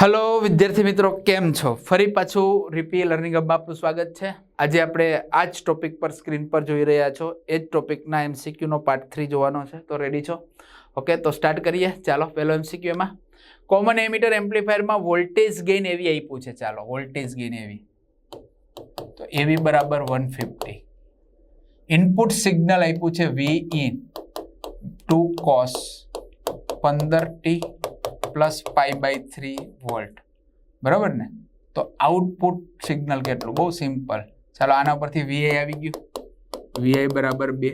Hello વિદ્યાર્થી મિત્રો, કેમ છો? ફરી પાછું રીપી લર્નિંગ હબ આપનું સ્વાગત છે. આજે આપણે આ જ ટોપિક પર સ્ક્રીન પર જોઈ રહ્યા છો. એ જ ટોપિકના એમસીક્યુનો પાર્ટ થ્રી જોવાનો છે. તો રેડી છો? ઓકે તો સ્ટાર્ટ કરીએ. ચાલો, પહેલો એમસીક્યુ એમાં. કોમન એમીટર એમ્પ્લીફાયરમાં વોલ્ટેજ ગેઇન એવી આપ્યું છે ચાલો વોલ્ટેજ ગેઇન એવી. તો એવી બરાબર વન ફિફ્ટી ઇનપુટ સિગ્નલ આપ્યું છે વી ઇન ટુ કોસ પંદર t plus pi by three volt. બરાબર ને? તો આઉટપુટ સિગ્નલ કેટલું? બહુ સિમ્પલ. ચાલો આના પરથી વીઆઈ આવી ગયું. વીઆઈ બરાબર બે.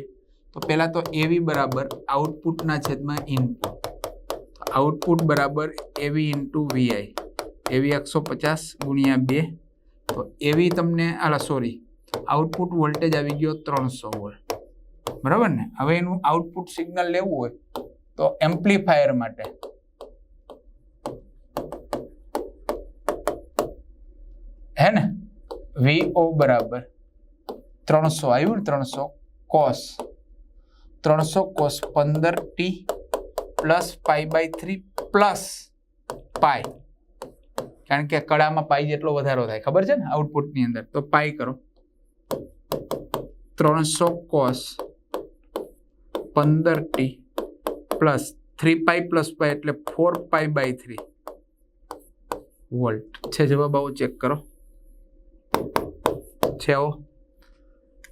તો પહેલાં તો એવી બરાબર આઉટપુટના છેદમાં ઇનપુટ આઉટપુટ બરાબર એવી ઇન્ટુ વીઆઈ એવી એકસો પચાસ ગુણ્યા બે. તો એવી તમને, આલા સોરી આઉટપુટ વોલ્ટેજ આવી ગયો ત્રણસો વોલ્ટ. બરાબર ને? હવે એનું આઉટપુટ સિગ્નલ લેવું હોય તો એમ્પ્લીફાયર માટે હે ને વીઓ બરાબર ત્રણસો આવ્યું ને ત્રણસો કોસ ત્રણસો કોસ પંદર t plus pi by three plus pi કારણ કે કળામાં પાઈ જેટલો વધારો થાય, ખબર છે ને આઉટપુટની અંદર? તો પાઈ કરો. ત્રણસો કોસ પંદર t plus three pi plus pi એટલે four pi by three volt છે જવાબ આવો ચેક કરો. છે આવો.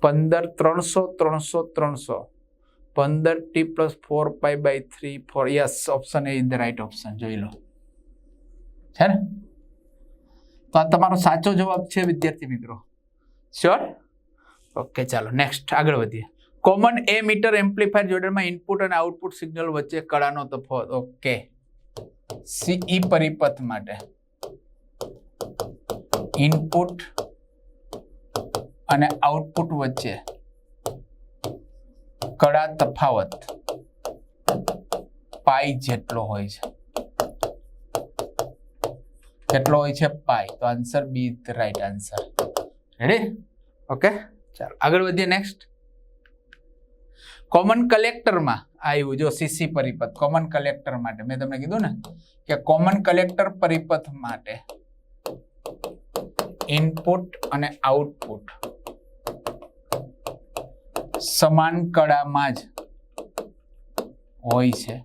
પંદર ત્રણસો ત્રણસો ત્રણસો. પંદર t plus four pi by three four yes option A is the right option જોઈ લો. છે ને? તો આ તમારો સાચો જવાબ છે, વિદ્યાર્થી મિત્રો. શ્યોર ઓકે ચાલો નેક્સ્ટ આગળ વધીએ. કોમન એ મીટર એમ્પ્લીફાયર જોડરમાં ઇનપુટ અને આઉટપુટ સિગ્નલ વચ્ચે કળાનો તફાવત. ઓકે સીઈ પરિપથ માટે. ઇનપુટ અને આઉટપુટ વચ્ચે કડા તફાવત પાઈ જેટલો હોય છે. કેટલો હોય છે? પાઈ. તો answer B the right answer ready okay ચાલો, આગળ વધીએ નેક્સ્ટ કોમન કલેક્ટરમાં આવ્યું. જો સીસી પરિપથ કોમન કલેક્ટર માટે. મેં તમને કીધું ને કે કોમન કલેક્ટર પરિપથ માટે ઇનપુટ અને આઉટપુટ સમાન કળામાં જ હોય છે.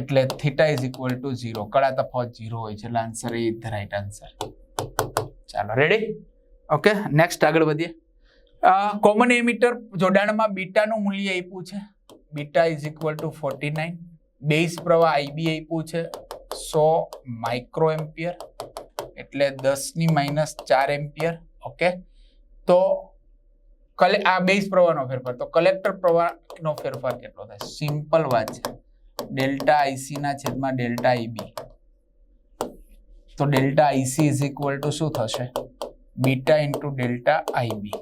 એટલે theta is equal to zero કળા તફાવત ઝીરો હોય છે. એટલે answer A the right answer ચાલો રેડી ઓકે નેક્સ્ટ આગળ વધીએ. કોમન એમીટર જોડાણમાં બીટાનું મૂલ્ય આપ્યું છે. Beta is equal to forty nine base પ્રવાહ આઈબી આપ્યું છે. સો માઇક્રો એમ્પિયર એટલે દસની માઇનસ ચાર એમ્પિયર. ઓકે તો કલે આ બેઝ પ્રવાહનો ફેરફાર. તો કલેક્ટર પ્રવાહનો ફેરફાર કેટલો થાય? સિમ્પલ વાત છે. ડેલ્ટા આઈસી ના છેદમાં ડેલ્ટા આઈબી તો delta IC is equal to શું થશે? બીટા ઇન્ટુ ડેલ્ટા આઈબી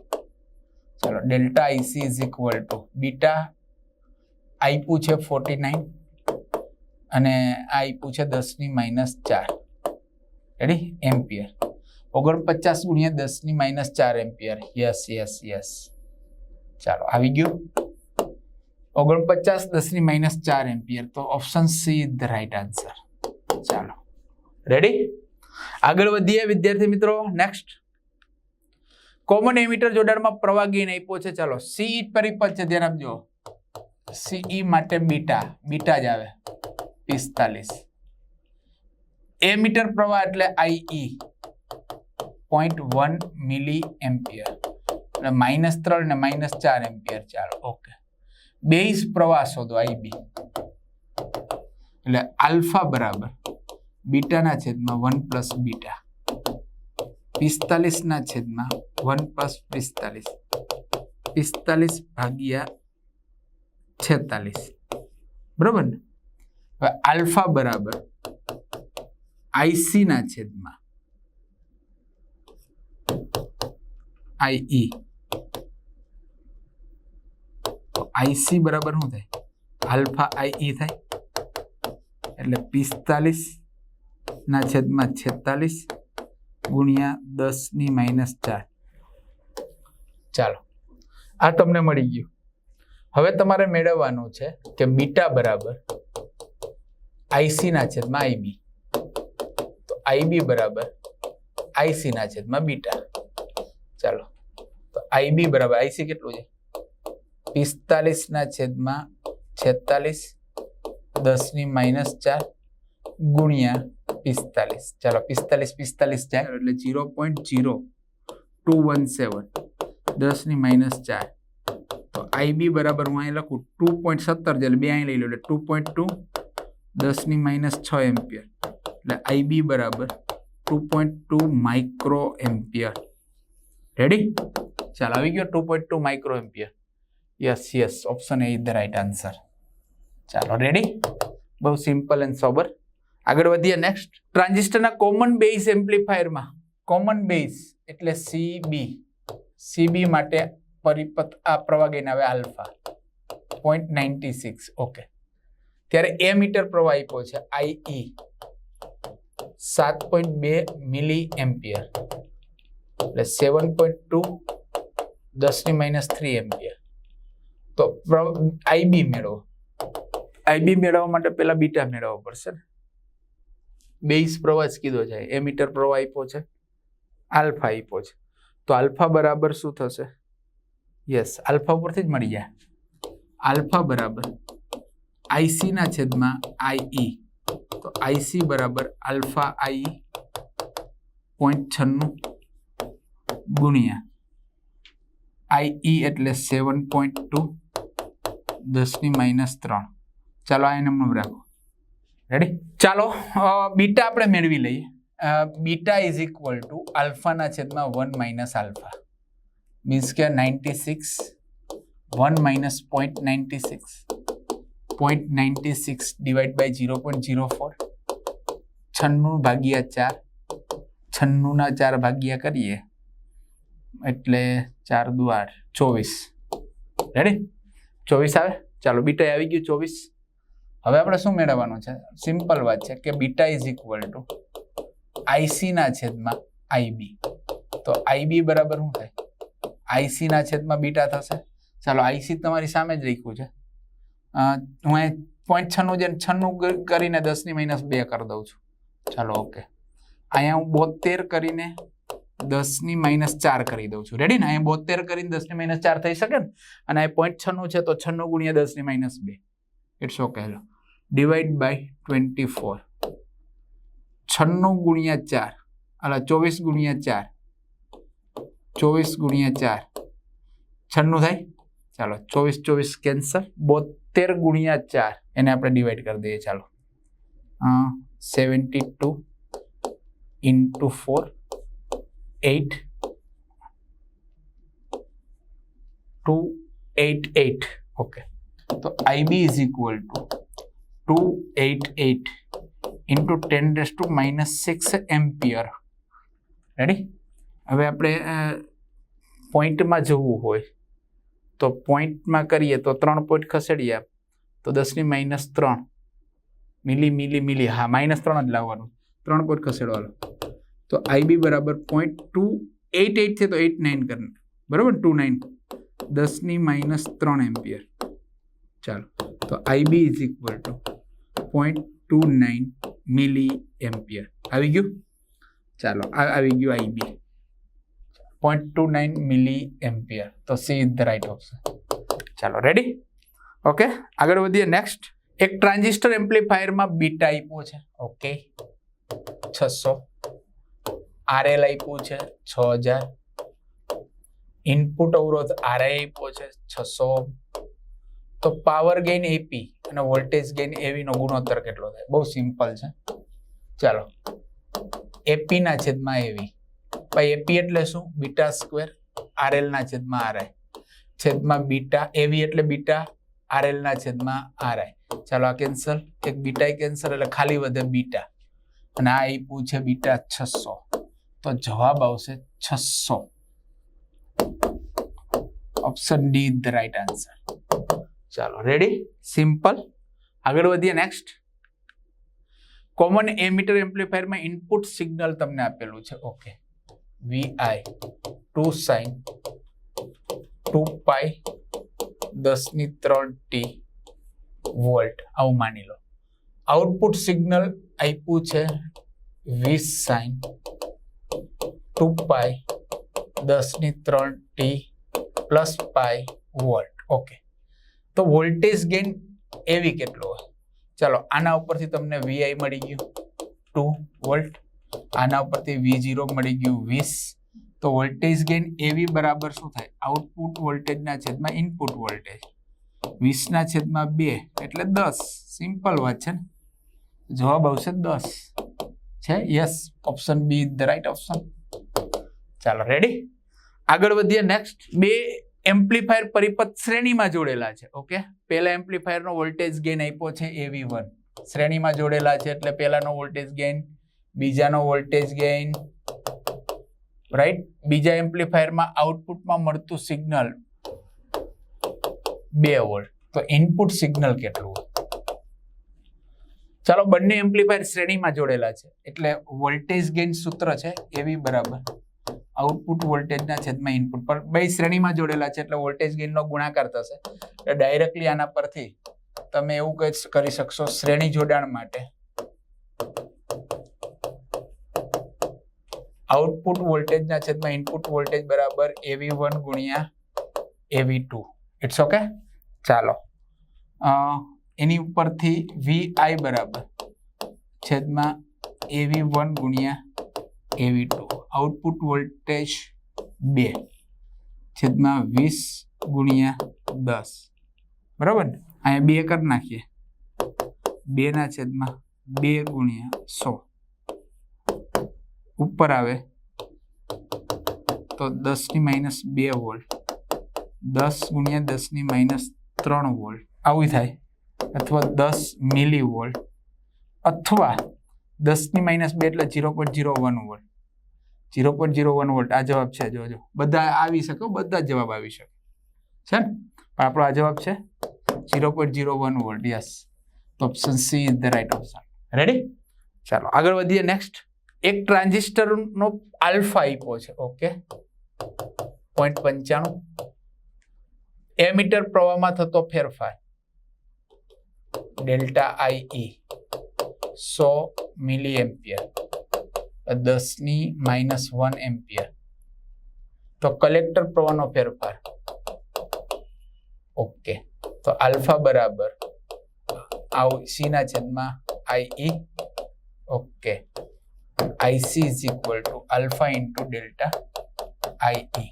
ચાલો delta IC is equal to beta આઈપું છે ફોર્ટી નાઇન અને આઈપુ છે દસની માઇનસ ચાર. રેડી એમ્પિયર ઓગણપચાસ ગુણ્યા દસની માઇનસ ચાર એમ્પિયર યસ યસ યસ ચાલો, આવી ગયું. ઓગણપચાસ દસની માઇનસ ચાર એમ્પિયર તો option C is the right answer ચાલો. રેડી આગળ વધીએ, વિદ્યાર્થી મિત્રો. નેક્સ્ટ કોમન એમીટર જોડાણમાં પ્રવાહ ગેઇન આપ્યો છે. ચાલો સી પરિપથ છે. ધ્યાન આપજો. સીઈ માટે બીટા. બીટા જ આવે. પિસ્તાલીસ. એમીટર પ્રવાહ એટલે આઈઈ પોઈન્ટ વન મિલી એમ્પિયર એટલે માઇનસ ત્રણ ને માઇનસ ચાર એમ્પિયર ચાલો ઓકે બેઝ પ્રવાહ શોધો આઈબી એટલે આલ્ફા બરાબર બીટાના છેદમાં વન પ્લસ બીટા. પિસ્તાલીસના છેદમાં વન પ્લસ પિસ્તાલીસ. પિસ્તાલીસ ભાગ્યા છેતાલીસ. બરાબર ને? હવે આલ્ફા બરાબર આઈસી ના છેદમાં તો આઈસી બરાબર શું થાય? આલ્ફા આઈ થાય? એટલે પિસ્તાલીસ ના છેદમાં છેતાલીસ ગુણ્યા દસની માઇનસ ચાર. ચાલો, આ તમને મળી ગયું. હવે તમારે મેળવવાનું છે કે બીટા બરાબર આઈસી ના છેદમાં આઈબી તો આઈબી બરાબર આઈસી ના છેદમાં બીટા. ચાલો. તો આઈબી બરાબર આઈસી કેટલું છે? પિસ્તાલીસ ના છેદમાં છેતાલીસ, દસની માઇનસ ચાર ગુણ્યા પિસ્તાલીસ. ચાલો, પિસ્તાલીસ પિસ્તાલીસ જાય. એટલે zero point zero two one seven, દસની માઇનસ ચાર. તો આઈબી બરાબર હું અહીં લખું, ટુ પોઈન્ટ સત્તર છે, એટલે બે અહીં લઈ લો, એટલે ટુ પોઈન્ટ ટુ, દસની માઇનસ છ એમ્પિયર. એટલે આઈબી બરાબર two point two microampere. Ready ચાલો, આવી ગયો two point two microampere yes yes option A is the right answer ચાલો રેડી બહુ સિમ્પલ એન્ડ સોબર આગળ વધીએ નેક્સ્ટ ટ્રાન્ઝિસ્ટરના કોમન બેઝ એમ્પ્લીફાયરમાં કોમન બેઝ એટલે સીબી સીબી માટે પરિપથ આ પ્રવાહ ગઈને આવે alpha. Point ninety six okay ત્યારે એ મીટર પ્રવાહ આપ્યો છે આઈઈ સાત પોઈન્ટ બે મિલી એમ્પિયર એટલે સેવન પોઈન્ટ ટુ દસની માઇનસ થ્રી એમ્પિયર. તો આઈબી મેળવો. આઈબી મેળવવા માટે પહેલા બીટા મેળવવો પડશે ને. બેઝ પ્રવાહ જ કીધો છે એ મીટર પ્રવાહ આપ્યો છે. આલ્ફા આપ્યો છે. તો આલ્ફા બરાબર શું થશે? યસ આલ્ફા ઉપરથી જ મળી જાય. આલ્ફા બરાબર આઈસી ના છેદમાં આઈઈ તો આઈસી બરાબર આલ્ફા આઈ પોઈન્ટ છન્નું ગુણ્યા આઈઈ એટલે સેવન પોઈન્ટ ટુ દસની માઇનસ ત્રણ. ચાલો આ નંબર રાખો. રેડી ચાલો બીટા આપણે મેળવી લઈએ. બીટા ઇઝ ઇક્વલ ટુ આલ્ફાના છેદમાં વન માઇનસ આલ્ફા મીન્સ કે ninety six one minus point ninety six point ninety six divide by zero point zero four છન્નું ભાગ્યા ચાર. છન્નુંના ચાર ભાગ્યા કરીએ. એટલે ચાર દુ ચોવીસ. રેડી ચોવીસ આવે? ચાલો બીટા આવી ગયું ચોવીસ. હવે આપણે શું મેળવવાનું છે? સિમ્પલ વાત છે કે beta is equal to IC ના છેદમાં આઈબી તો આઈબી બરાબર શું થાય? આઈસી ના છેદમાં બીટા થશે. ચાલો આઈસી તમારી સામે જ લખ્યું છે. હું એ પોઈન્ટ છન્નું જે છન્નું કરીને દસની માઇનસ બે કરી દઉં છું. ચાલો ઓકે અહીંયા હું બોતેર કરીને દસની માઇનસ ચાર કરી દઉં છું. રેડી ને? અહીંયા બોતેર કરીને દસની માઇનસ ચાર થઈ શકે ને? અને અહીં પોઈન્ટ છન્નું છે, તો છન્નું ગુણ્યા દસની માઇનસ બે. It's okay hello divide by twenty four છન્નું ગુણ્યા ચાર. અલા, ચોવીસ ગુણ્યા ચાર. ચોવીસ ગુણ્યા ચાર. છન્નું થાય? ચાલો, ચોવીસ ચોવીસ કેન્સલ બોતેર ગુણ્યા ચાર. એને આપણે ડિવાઈડ કરી દઈએ, ચાલો. Seventy two into four eight two eight eight okay તો IB is equal to two eight eight into ten raise to minus six ampere ready હવે આપણે પોઈન્ટમાં જવું હોય, તો પોઈન્ટમાં કરીએ તો ત્રણ પોઈન્ટ ખસેડીએ તો દસની માઇનસ ત્રણ. Milli milli milli. હા માઇનસ ત્રણ જ લાવવાનું. ત્રણ પોઈન્ટ ખસેડવાનું. તો આઈબી બરાબર પોઈન્ટ ટુ એટ એટ છે તો એટ નાઇન કર બરાબર ટુ નાઇન દસની માઇનસ ત્રણ એમ્પિયર ચાલો તો IB is equal to point two nine milliampere આવી ગયું ચાલો આ આવી ગયું IB point two nine milliampere તો C is the right option ચાલો રેડી ઓકે આગળ વધીએ નેક્સ્ટ એક ટ્રાન્ઝિસ્ટર એમ્પ્લીફાયરમાં બીટા આપ્યો છે ઓકે છસો આરએલ આપ્યું છે છ હજાર. ઇનપુટ અવરોધ આરઆઈ આપ્યો છે છસો. તો પાવર ગેઇન એપી અને વોલ્ટેજ ગેઇન એવીનો ગુણોત્તર કેટલો થાય? બહુ સિમ્પલ છે. ચાલો. એપી ના છેદમાં એવી ભાઈ એપી એટલે શું? બીટા સ્ક્વેર આરએલ ના છેદમાં આરઆઈ છેદમાં બીટા એવી એટલે બીટા આરએલ ના છેદમાં આરઆઈ ચાલો આ કેન્સલ એક બીટા કેન્સલ એટલે ખાલી વધે બીટા અને આ આપ્યું છે બીટા છસો. તો જવાબ આવશે છસો. Option D the right answer ચાલો રેડી સિમ્પલ આગળ વધીએ નેક્સ્ટ કોમન એમીટર એમ્પ્લીફાયરમાં ઇનપુટ સિગ્નલ તમને આપેલું છે. Okay VI two sine two pi દસની ત્રણ ટી વોલ્ટ આવું માની લો. આઉટપુટ સિગ્નલ આપ્યું છે વીસ સાઈન ટુ પાય દસની ત્રણ t plus pi volt. Okay. તો વોલ્ટેજ ગેઇન એવી કેટલો હોય? ચાલો, આના ઉપરથી તમને વીઆઈ મળી ગયું ટુ વોલ્ટ. આના ઉપરથી વી ઝીરો મળી ગયું વીસ. તો વોલ્ટેજ ગેઇન એવી બરાબર શું થાય? આઉટપુટ વોલ્ટેજના છેદમાં ઇનપુટ વોલ્ટેજ. વીસના છેદમાં બે એટલે દસ. સિમ્પલ વાત છે ને? જવાબ આવશે દસ. છે? Yes. Option B the right option. ચાલો રેડી આગળ વધીએ નેક્સ્ટ બે એમ્પ્લીફાયર પરિપથ શ્રેણીમાં જોડેલા છે ઓકે પહેલા એમ્પ્લીફાયરનો વોલ્ટેજ ગેઇન આપ્યો છે એવી વન શ્રેણીમાં જોડેલા છે, એટલે પહેલાનો વોલ્ટેજ ગેઇન બીજાનો વોલ્ટેજ ગેઇન રાઈટ બીજા એમ્પ્લીફાયરમાં આઉટપુટમાં મળતું સિગ્નલ બે વોલ્ટ તો ઇનપુટ સિગ્નલ કેટલું ચાલો, બંને એમ્પ્લીફાયર શ્રેણીમાં જોડેલા છે, એટલે વોલ્ટેજ ગેઇન સૂત્ર છે એવી બરાબર. આઉટપુટ વોલ્ટેજના છેદમાં ઇનપુટ. પર બે શ્રેણીમાં જોડેલા છે એટલે વોલ્ટેજ ગેઇનનો ગુણાકાર થશે. એટલે ડાયરેક્ટલી આના પરથી તમે એવું કરી શકશો શ્રેણી જોડાણ માટે. આઉટપુટ વોલ્ટેજના છેદમાં ઇનપુટ વોલ્ટેજ બરાબર એવી વન ગુણ્યા એવી ટુ. ઇટ્સ ઓકે ચાલો. એની ઉપરથી વી આઈ બરાબર છેદમાં એવી વન ગુણ્યા એવી ટુ. આઉટપુટ વોલ્ટેજ બે છેદમાં વીસ ગુણ્યા દસ. બરાબર ને? અહીંયા બે કરી નાખીએ. બેના છેદમાં બે ગુણ્યા સો. ઉપર આવે તો દસની માઇનસ બે વોલ્ટ. દસ ગુણ્યા દસની માઇનસ ત્રણ વોલ્ટ. આવું થાય. અથવા દસ મિલી વોલ્ટ. અથવા દસની માઇનસ બે એટલે zero point zero one volt. Zero point zero one volt. આ જવાબ છે, જોજો. બધા આવી શકે બધા જ જવાબ આવી શકે. છે ને? પણ આપણો આ જવાબ છે zero point zero one volt. Yes. તો option C is the right option ready ચાલો, આગળ વધીએ. નેક્સ્ટ એક ટ્રાન્ઝિસ્ટરનો આલ્ફા આપ્યો છે. ઓકે. પોઈન્ટ પંચાણું. એમીટર પ્રવાહમાં થતો ફેરફાર. ડેલ્ટા આઈ સો મિલી એમ્પિયર દસની માઇનસ વન એમ્પિયર તો કલેક્ટર પ્રવાહનો ફેરફાર. ઓકે તો આલ્ફા બરાબર આવ સી ના છેદમાં I okay IC is equal to alpha into delta I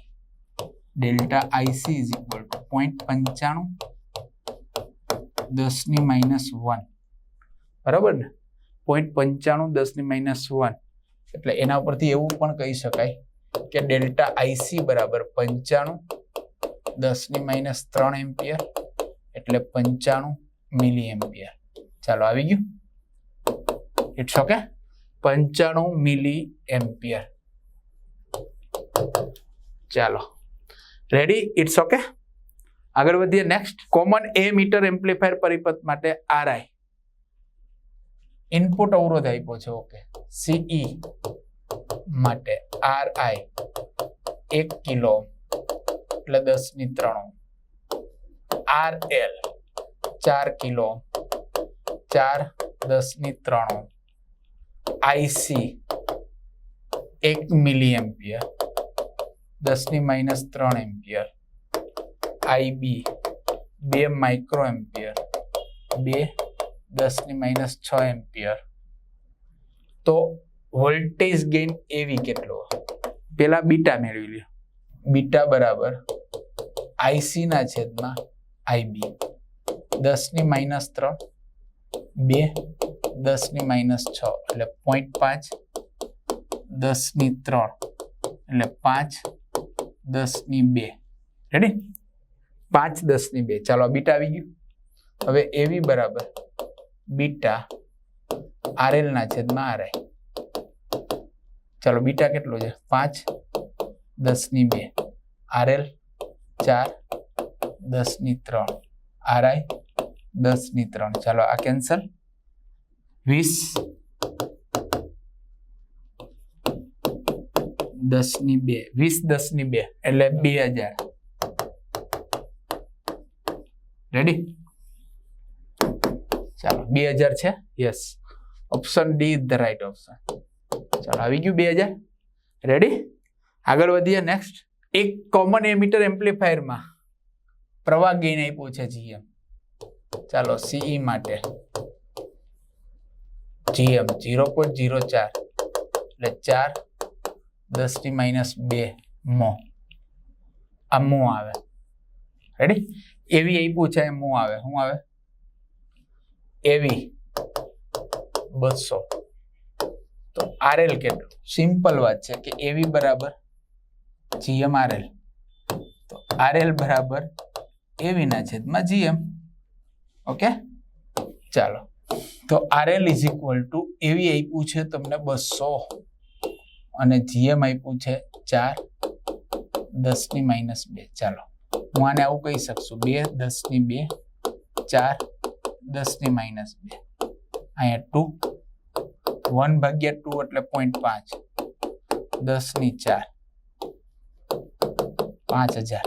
delta IC is equal to point પંચાણું દસની માઇનસ વન બરાબર ને? પોઈન્ટ પંચાણું દસની માઇનસ વન એટલે એના પરથી એવું પણ કહી શકાય કે ડેલ્ટા આઈસી બરાબર પંચાણું, દસની માઇનસ ત્રણ એમ્પિયર એટલે પંચાણું મિલી એમ્પિયર ચાલો આવી ગયું? ઇટ્સ ઓકે પંચાણું મિલી એમ્પિયર ચાલો. રેડી ઇટ્સ ઓકે આગળ વધીએ. Next common emitter amplifier પરિપથ માટે આરઆઈ ઇનપુટ અવરોધ આપ્યો છે ઓકે સીઈ માટે આરઆઈ એક કિલો એટલે દસની ત્રણ. આર એલ ચાર કિલો ચાર દસની ત્રણ. આઈસી એક મિલી એમ્પિયર દસની માઇનસ ત્રણ એમ્પિયર. આઈબી બે માઇક્રો એમ્પિયર બે દસની માઇનસ છ એમ્પિયર તો વોલ્ટેજ ગેઇન એવી કેટલો? પેલા બીટા મેળવી લ્યો. બીટા બરાબર આઈસી ના છેદમાં આઈબી દસની માઇનસ ત્રણ, બે દસની માઇનસ છ, એટલે પોઈન્ટ પાંચ દસની ત્રણ, એટલે પાંચ દસની બે. રેડી પાંચ દસની બે. ચાલો બીટા આવી ગયું. હવે એવી બરાબર બીટા આરએલના છેદમાં આરઆઈ ચાલો બીટા કેટલો છે? પાંચ, દસની બે. આરએલ ચાર, દસની ત્રણ. આરઆઈ દસની ત્રણ. ચાલો આ કેન્સલ. વીસ, દસની બે. વીસ, દસની બે. એટલે બે હજાર. રેડી ચાલો, બે હજાર છે? Yes option D is the right option ચાલો, આવી ગયું બે હજાર. રેડી આગળ વધીએ નેક્સ્ટ એક કોમન એમીટર એમ્પ્લીફાયરમાં પ્રવાહ ગેઇન આપ્યું છે જીએમ ચાલો સીઈ માટે. જીએમ ઝીરો પોઈન્ટ ઝીરો ચાર એટલે ચાર દસની માઇનસ બે મો. આ મો આવે. રેડી એવી આપ્યું છે મો આવે. શું આવે? એવી બસો. તો આરએલ કેટલું સિમ્પલ વાત છે કે એવી બરાબર જીએમ આરએલ તો આરએલ બરાબર એવી ના છેદમાં જીએમ ઓકે ચાલો. તો આરએલ ઇઝ ઇક્વલ ટુ એવી આપ્યું છે તમને બસો. અને જીએમ આપ્યું છે ચાર, દસની માઇનસ બે. ચાલો. હું આને આવું કહી શકશું. બે, દસની બે, ચાર દસની માઇનસ બે. અહીંયા ટુ વન ભાગ્યા ટુ એટલે પોઈન્ટ પાંચ. દસની ચાર. પાંચ હજાર.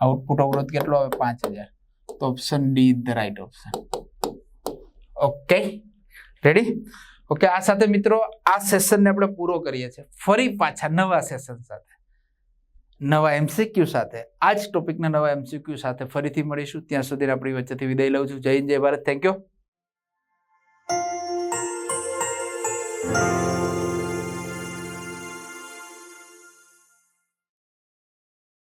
આઉટપુટ અવરોધ કેટલો આવે? પાંચ હજાર. તો option D the right option okay ready okay આ સાથે મિત્રો, આ સેશનને આપણે પૂરો કરીએ છીએ. ફરી પાછા નવા સેશન સાથે. નવા એમસીક્યુ સાથે. આ જ ટોપિકના નવા એમસીક્યુ સાથે ફરીથી મળીશું. ત્યાં સુધી આપણી વચ્ચેથી વિદાય લઉં છું. જય હિન્દ, જય ભારત. Thank you